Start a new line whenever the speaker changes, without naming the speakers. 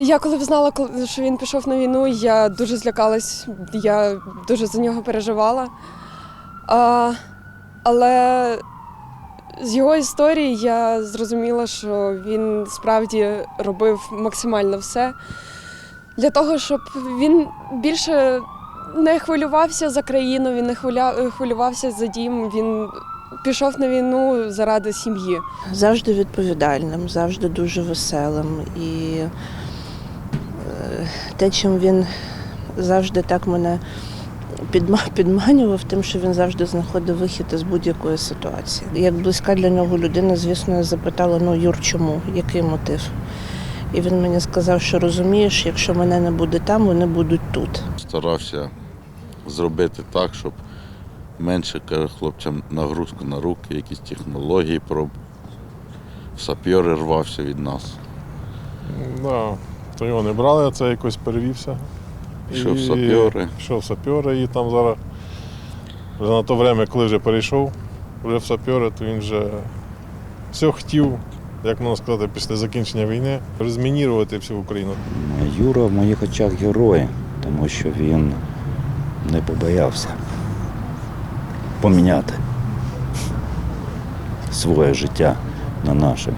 Я коли взнала, що він пішов на війну, я дуже злякалась, я дуже за нього переживала. А, але з його історії я зрозуміла, що він справді робив максимально все для того, щоб він більше не хвилювався за країну, він не хвиля- хвилювався за дім. Він пішов на війну заради сім'ї.
завжди відповідальним, завжди дуже веселим. І те, чим він завжди так мене підманював, тим, що він завжди знаходив вихід із будь-якої ситуації. Як близька для нього людина, звісно, я запитала: ну, Юр, чому? Який мотив? І він мені сказав, що розумієш, якщо мене не буде там, вони будуть тут.
Старався зробити так, щоб менше каже, хлопцям нагрузку на руки, якісь технології проб. Сапьори рвався від нас.
Да, то його не брали, а це якось перевівся.
Пішов в сапьори.
Пішов в сапьори і там зараз вже на то время, коли вже перейшов вже в сапьори, то він вже все хотів, як можна сказати, після закінчення війни, розмінірувати всю Україну.
Юра в моїх очах герой, тому що він не побоявся поміняти своє життя на наше.